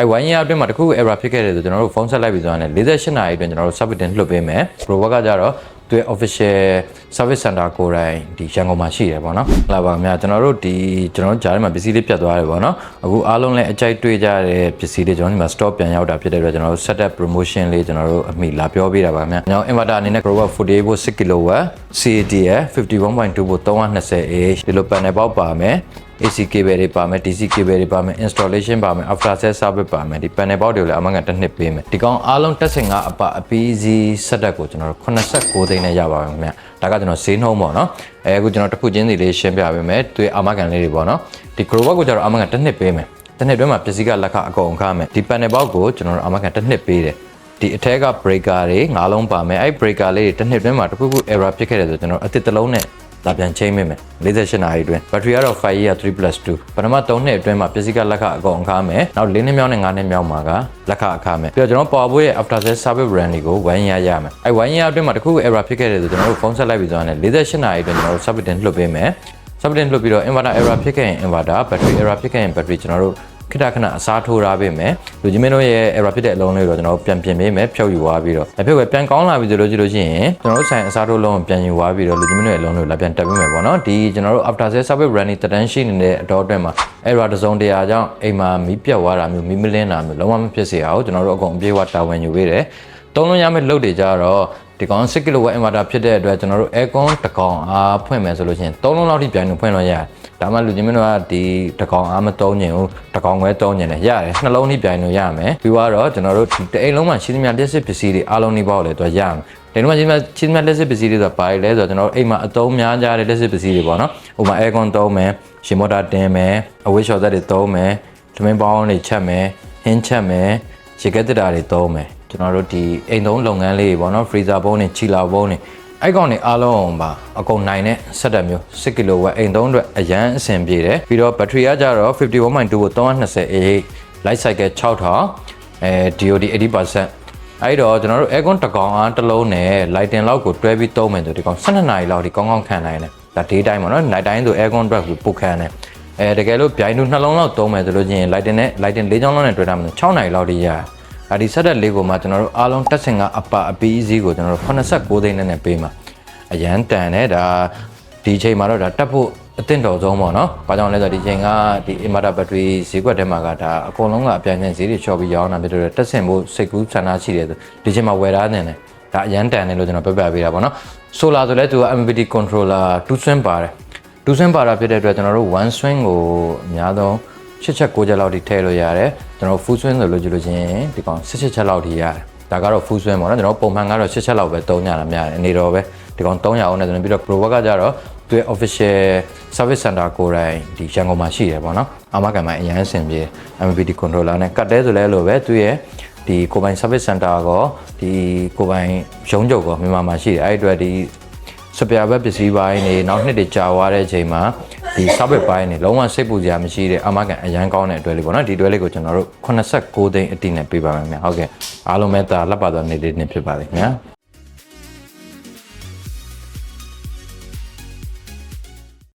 အဲ1 year အတွင်းမှာတစ်ခု error ဖြစ်ခဲ့တယ်ဆိုကျွန်တော်တို့ဖုန်းဆက်လိုက်ပြီးဆိုရင်48နာရီအတွင်းကျွန်တော်တို့ submit တင်လွှတ်ပေးမယ် prover ကကြတော့သူရဲ့ official service center ကိုယ်တိုင်ဒီရန်ကုန်မှာရှိတယ်ပေါ့နော်။လာပါခင်ဗျာကျွန်တော်တို့ဒီကျွန်တော်တို့ဂျားထဲမှာပစ္စည်းလေးပြတ်သွားတယ်ပေါ့နော်။အခုအားလုံးလည်းအကြိုက်တွေ့ကြတဲ့ပစ္စည်းတွေကျွန်တော်ဒီမှာ store ပြန်ရောက်တာဖြစ်တဲ့အတွက်ကျွန်တော်တို့ setup promotion လေးကျွန်တော်တို့အမိလာပြောပေးတာပါခင်ဗျာ။ကျွန်တော် inverter အနေနဲ့ Grover 48 volt 6 kW CATF 51.2 volt 320Ah ဒီလို panel ပေါက်ပါမယ်။ AC cable တွေပါမယ် DC cable တွေပါမယ် installation ပါမယ် after sales service ပါမယ်ဒီ panel box တွေကိုလည်းအမှန်ကန်တစ်နှစ်ပေးမယ်ဒီကောင်အားလုံးတက်စင်ကအပအပီးစီး setup ကိုကျွန်တော်တို့89သိန်းနဲ့ရပါမယ်ခင်ဗျဒါကကျွန်တော်ဈေးနှုန်းပေါ့နော်အဲအခုကျွန်တော်တစ်ခုချင်းစီလေးရှင်းပြပေးမယ်သူအမှန်ကန်လေးတွေပေါ့နော်ဒီ grow box ကိုကျွန်တော်အမှန်ကန်တစ်နှစ်ပေးမယ်တစ်နှစ်တွင်းမှာပစ္စည်းကလက်ခအကုန်ခါမယ်ဒီ panel box ကိုကျွန်တော်တို့အမှန်ကန်တစ်နှစ်ပေးတယ်ဒီအထက်က breaker တွေ၅လုံးပါမယ်အဲ့ breaker လေးတွေတစ်နှစ်တွင်းမှာတစ်ခုခု error ဖြစ်ခဲ့တယ်ဆိုကျွန်တော်အသစ်တစ်လုံးနဲ့ လာပြန်ချိန်မိမယ်48နာရီအတွင်း battery ကတော့5 year 3+2 ပထမ3နှစ်အတွင်းမှာပစ္စည်းကလက်ခအကုန်အခါမယ်နောက်4နှစ်မြောက်နဲ့5နှစ်မြောက်မှာကလက်ခအခါမယ်ပြီးတော့ကျွန်တော် power boy ရဲ့ after sales service brand တွေကို1 year ရမယ်အဲ1 year အတွင်းမှာတစ်ခုခု error ဖြစ်ခဲ့တယ်ဆိုကျွန်တော်တို့ဖုန်းဆက်လိုက်ပြီးဆိုရင်48နာရီအတွင်းကျွန်တော်တို့ submit တင်လွှတ်ပေးမယ် submit တင်လွှတ်ပြီးတော့ inverter error ဖြစ်ခဲ့ရင် inverter battery error ဖြစ်ခဲ့ရင် battery ကျွန်တော်တို့ ခဏခဏအစားထိုးထားပေးမယ်လူကြီးမင်းတို့ရဲ့ error ဖြစ်တဲ့အလုံးလေးကိုတော့ကျွန်တော်တို့ပြန်ပြင်ပေးမယ်ဖြုတ်ယူသွားပြီးတော့အဖြစ်ပဲပြန်ကောင်းလာပြီဆိုလို့ကြည့်လို့ရှိရင်ကျွန်တော်တို့ဆိုင်အစားထိုးလုံးကိုပြန်ယူသွားပြီးတော့လူကြီးမင်းတို့ရဲ့အလုံးလေးကိုလာပြန်တက်ပေးမယ်ပေါ့နော်ဒီကျွန်တော်တို့ after sales service running တန်းရှိနေတဲ့အတော့အတွင်းမှာ error တစ်စုံတရာကြောင့်အိမ်မှာမီးပြတ်သွားတာမျိုးမီးမလင်းတာမျိုးလုံးဝမဖြစ်စေအောင်ကျွန်တော်တို့အကုန်အပြေးဝတာဝန်ယူပေးတယ်သုံးလုံးရမယ့်လုပ်တွေကြတော့ ဒီကောင်6 kW inverter ဖြစ်တဲ့အတွက်ကျွန်တော်တို့ aircon တစ်ကောင်အားဖွင့်မယ်ဆိုလို့ရှိရင်3လုံးလောက်ထိပြန်လို့ဖွင့်လို့ရတယ်ဒါမှလူချင်းမင်းတို့ကဒီတစ်ကောင်အားမသုံးညင်ဘူးတစ်ကောင်ခွဲသုံးညင်တယ်ရတယ်နှလုံးထိပြန်လို့ရမယ်ပြီးတော့ကျွန်တော်တို့ဒီတအိမ်လုံးမှာရှိသမျှလက်စစ်ပစ္စည်းတွေအားလုံးနှိပေါက်လေတော့ရမယ်ဒီလိုမှချင်းမချင်းမလက်စစ်ပစ္စည်းတွေဆိုပါလေဆိုတော့ကျွန်တော်တို့အိမ်မှာအသုံးများကြတဲ့လက်စစ်ပစ္စည်းတွေပေါ့နော်ဥပမာ aircon သုံးမယ်ရှင်မော်တာတင်မယ်အဝိရှော်သက်တွေသုံးမယ်သမင်းပေါင်းတွေချက်မယ်ဟင်းချက်မယ်ရေကက်တက်တာတွေသုံးမယ် ကျွန်တော်တို့ဒီအိမ်သုံးလုပ်ငန်းလေးတွေပေါ့နော် freezer ဘုံးတွေချီလာဘုံးတွေအဲ့ကောင်တွေအားလုံးပါအကုန်နိုင်တဲ့ setup မျိုး6 kW အိမ်သုံးအတွက်အရန်အဆင်ပြေတယ်ပြီးတော့ battery ကကြတော့51.2ကို 320Ah light cycle 6000အဲ DOD 80%အဲ့တော့ကျွန်တော်တို့ aircon တစ်ကောင်အားတစ်လုံးနဲ့ lighting လောက်ကိုတွဲပြီးသုံးမယ်ဆိုဒီကောင်12နာရီလောက်ဒီကောင်းကောင်းခံနိုင်တယ်ဒါ day time ပေါ့နော် night time ဆို aircon အတွက်ကိုပုတ်ခံတယ်အဲတကယ်လို့ဗျိုင်းတို့နှလုံးလောက်သုံးမယ်ဆိုလို့ချင်း lighting နဲ့ lighting ၄ချောင်းလောက်နဲ့တွဲထားမယ်6နာရီလောက်ထိရတယ် ဒါဒီ set လေးကိုမှကျွန်တော်တို့အားလုံးတက်စင်ကအပအပီးစီးကိုကျွန်တော်တို့89သိန်းနဲ့ပေးမှာအရန်တန်တယ်ဒါဒီချိန်မှာတော့ဒါတက်ဖို့အသင့်တော်ဆုံးပေါ့နော်။ဘာကြောင့်လဲဆိုတော့ဒီချိန်ကဒီ inverter battery ဈေးကွက်ထဲမှာကဒါအကုန်လုံးကအပြိုင်ဆိုင်ဈေးတွေချော်ပြီးရောင်းတာဖြစ်တဲ့တက်ဆင်ဖို့စိတ်ကူးဆန္ဒရှိတယ်ဆိုဒီချိန်မှာဝယ်ထားနေတယ်။ဒါအရန်တန်တယ်လို့ကျွန်တော်ပြပြပေးတာပေါ့နော်။ solar ဆိုလဲသူက MPPT controller 2 swing ပါတယ်။2 swing ပါတာဖြစ်တဲ့အတွက်ကျွန်တော်တို့1 swing ကိုအများဆုံး 6ချက်6ချက်လောက်ထိထည့်လို့ရတယ်ကျွန်တော် full swing ဆိုလို့ကြည့်လို့ချင်းဒီကောင်6ချက်ချက်လောက်ထိရတယ်ဒါကတော့ full swing ပေါ့နော်ကျွန်တော်ပုံမှန်ကတော့6ချက်လောက်ပဲသုံးကြတာများတယ်အနေတော့ပဲဒီကောင်300အောင်နဲ့ကျွန်တော်ပြီးတော့ pro work ကကြတော့သူရဲ့ official service center ကိုယ်တိုင်ဒီရန်ကုန်မှာရှိတယ်ပေါ့နော်အာမခံမှာအရန်အဆင်ပြေ MPPT controller နဲ့ကတ်တဲဆိုလဲလို့ပဲသူရဲ့ဒီကိုပိုင် service center ကောဒီကိုပိုင်ရုံးချုပ်ကောမြန်မာမှာရှိတယ်အဲ့ဒီအတွက်ဒီစပယ်ဘက်ပစ္စည်းပိုင်းတွေနောက်နှစ်တွေကြာသွားတဲ့အချိန်မှာ ဒီ service ပိုင်းတွေလုံးဝစိတ်ပူစရာမရှိတဲ့အမကန်အရန်ကောင်းတဲ့အတွက်လေးပေါ့နော်ဒီအတွက်လေးကိုကျွန်တော်တို့89သိန်းအတိနဲ့ပေးပါမယ်ခင်ဗျာဟုတ်ကဲ့အားလုံးပဲဒါလက်ပါသွားနေလေးနေဖြစ်ပါလိမ့်ခင်ဗျာ